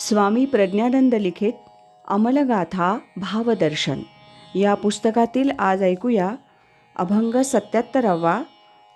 स्वामी प्रज्ञानंद लिखित अमलगाथा भावदर्शन. या पुस्तकातील आज ऐकूया अभंग सत्याहत्तरावा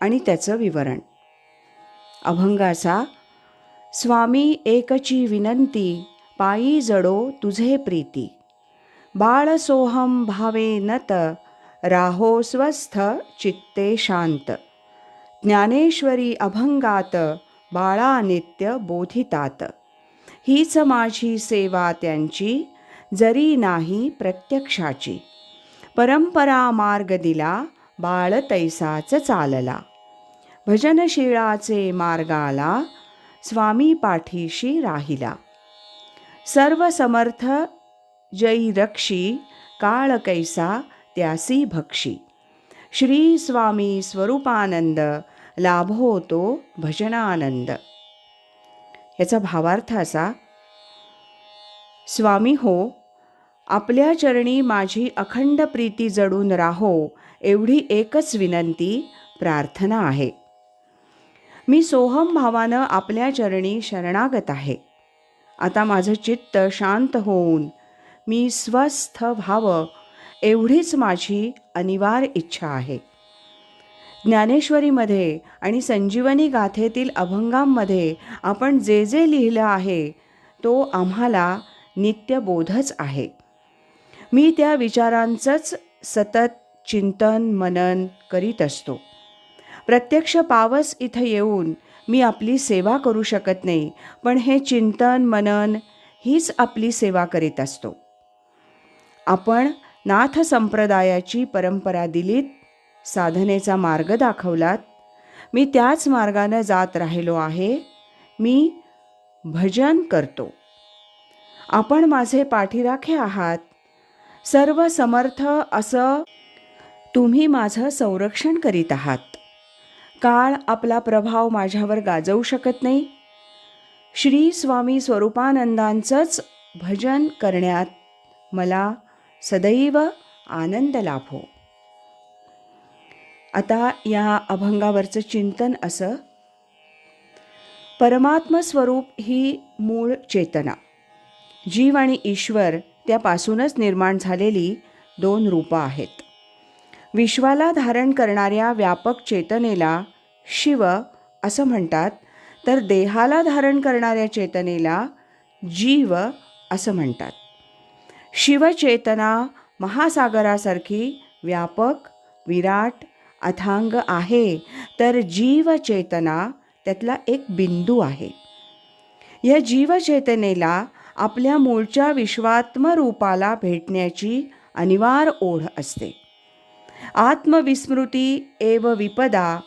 आणि त्याचं विवरण. अभंगाचा स्वामी एकची विनंती पायी जडो तुझे प्रीती. बाळ सोहम भावे नत राहो स्वस्थ चित्ते शांत. ज्ञानेश्वरी अभंगात बाळा नित्य बोधितात. हीच माझी सेवा त्यांची जरी नाही प्रत्यक्षाची. परंपरा मार्ग दिला बाळ तैसाच चालला. भजनशिळाचे मार्गाला स्वामी पाठीशी राहिला. सर्व समर्थ जयी रक्षी काळ कैसा त्यासी भक्षी. श्री स्वामी स्वरूपानंद लाभो तो भजनानंद. याचा भावार्थ असा स्वामी हो आपल्या चरणी माझी अखंड प्रीती जडून राहो एवढी एकच विनंती प्रार्थना आहे. मी सोहम भावानं आपल्या चरणी शरणागत आहे. आता माझं चित्त शांत होऊन मी स्वस्थ व्हावं एवढीच माझी अनिवार्य इच्छा आहे. ज्ञानेश्वरीमध्ये आणि संजीवनी गाथेतील अभंगांमध्ये आपण जे जे लिहिलं आहे तो आम्हाला नित्यबोधच आहे. मी त्या विचारांचंच सतत चिंतन मनन करीत असतो. प्रत्यक्ष पावस इथं येऊन मी आपली सेवा करू शकत नाही पण हे चिंतन मनन हीच आपली सेवा करीत असतो. आपण नाथ संप्रदायाची परंपरा दिलीत साधनेचा मार्ग दाखवलात मी त्याच मार्गानं जात राहिलो आहे मी भजन करतो. आपण माझे पाठीराखे आहात. सर्व समर्थ असं तुम्ही माझं संरक्षण करीत आहात. काळ आपला प्रभाव माझ्यावर गाजवू शकत नाही. श्री स्वामी स्वरूपानंदांचंच भजन करण्यात मला सदैव आनंद लाभो. आता या अभंगावरचं चिंतन असं. परमात्मस्वरूप ही मूळ चेतना. जीव आणि ईश्वर त्यापासूनच निर्माण झालेली दोन रूपं आहेत. विश्वाला धारण करणाऱ्या व्यापक चेतनेला शिव असं म्हणतात तर देहाला धारण करणाऱ्या चेतनेला जीव असं म्हणतात. शिवचेतना महासागरासारखी व्यापक विराट अथांग आहे तर जीवचेतना त्यातला एक बिंदू आहे. या जीवचेतनेला आपल्या मूळच्या विश्वात्मरूपाला भेटण्याची अनिवार्य ओढ असते. आत्मविस्मृती एव विपदा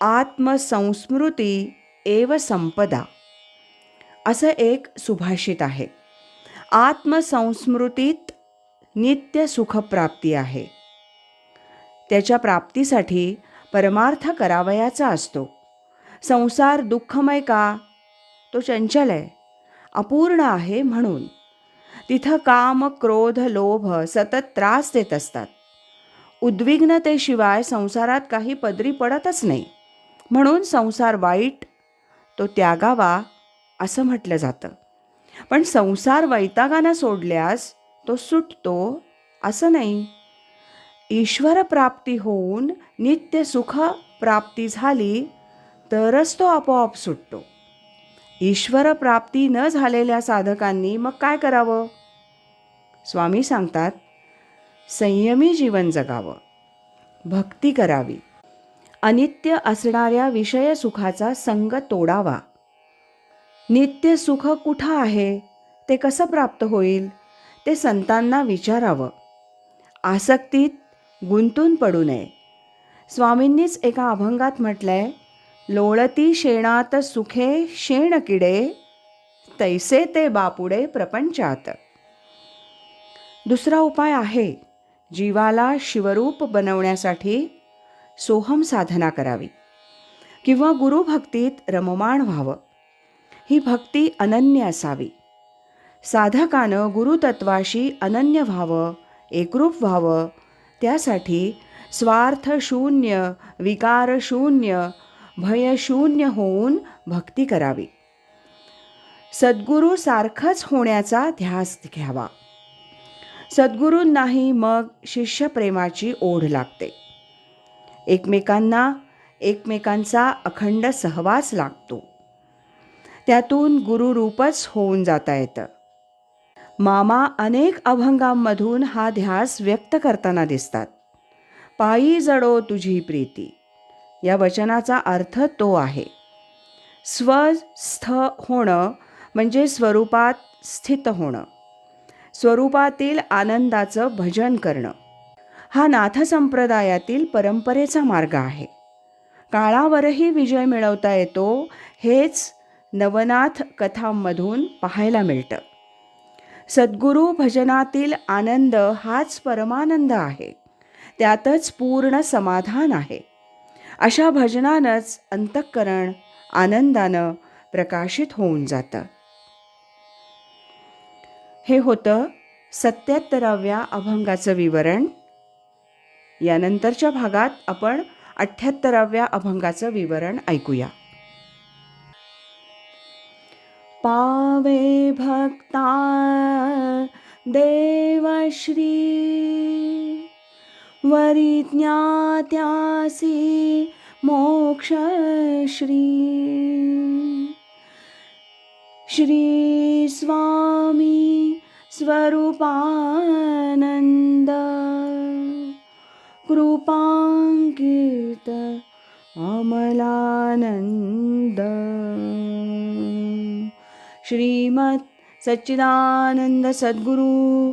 आत्मसंस्मृती एव संपदा. असं एक सुभाषित आहे. आत्मसंस्मृतीत नित्य सुखप्राप्ती आहे. त्याच्या प्राप्तीसाठी परमार्थ करावयाचा असतो. संसार दुःखमय का? तो चंचल आहे. अपूर्ण आहे म्हणून. तिथं काम क्रोध लोभ सतत त्रास देत असतात. उद्विग्नतेशिवाय संसारात काही पदरी पडतच नाही. म्हणून संसार वाईट तो त्यागावा असं म्हटलं जातं. पण संसार वैतागानं सोडल्यास तो सुटतो असं नाही. ईश्वर प्राप्ती होऊन नित्य सुख प्राप्ती झाली तरच तो आपोआप सुटतो. ईश्वर प्राप्ती न झालेल्या साधकांनी मग काय करावं? स्वामी सांगतात संयमी जीवन जगावं भक्ती करावी अनित्य असणाऱ्या विषय सुखाचा संग तोडावा. नित्य सुख कुठं आहे? ते कसं प्राप्त होईल? ते संतांना विचारावं. आसक्तीत गुंतून पडू नये. स्वामींनीच एका अभंगात म्हटलंय लोळती शेणात सुखे शेण किडे तैसे ते बापुडे प्रपंचात. दुसरा उपाय आहे जीवाला शिवरूप बनवण्यासाठी सोहम साधना करावी किंवा गुरुभक्तीत रममाण व्हावं. ही भक्ती अनन्य असावी. साधकानं गुरुतत्वाशी अनन्य व्हावं एकरूप व्हावं त्यासाठी स्वार्थ शून्य विकार शून्य भयशून्य होऊन भक्ती करावी. सद्गुरू सारखंच होण्याचा ध्यास घ्यावा. सद्गुरूंनाही मग शिष्यप्रेमाची ओढ लागते. एकमेकांना एकमेकांचा अखंड सहवास लागतो. त्यातून गुरुरूपच होऊन जाता येतं. मामा अनेक अभंगांमधून हा ध्यास व्यक्त करताना दिसतात. पायी जडो तुझी प्रीती. या वचनाचा अर्थ तो आहे. स्वस्थ होणं म्हणजे स्वरूपात स्थित होणं. स्वरूपातील आनंदाचं भजन करणं. हा नाथ संप्रदायातील परंपरेचा मार्ग आहे. काळावरही विजय मिळवता येतो हेच नवनाथ कथांमधून पाहायला मिळतं. सद्गुरू भजनातील आनंद हाच परमानंद आहे. त्यातच पूर्ण समाधान आहे. अशा भजनानंच अंतःकरण आनंदानं प्रकाशित होऊन जातं. हे होतं सत्याहत्तराव्या अभंगाचं विवरण. यानंतरच्या भागात आपण अठ्ठ्याहत्तराव्या अभंगाचं विवरण ऐकूया. पावे भक्ता देवश्री वरिज्ञात्यासी मोक्षश्री। श्री स्वामी स्वरूपानन्द। कृपाङ्कित अमलानन्द। श्रीमत् सच्चिदानंद सद्गुरु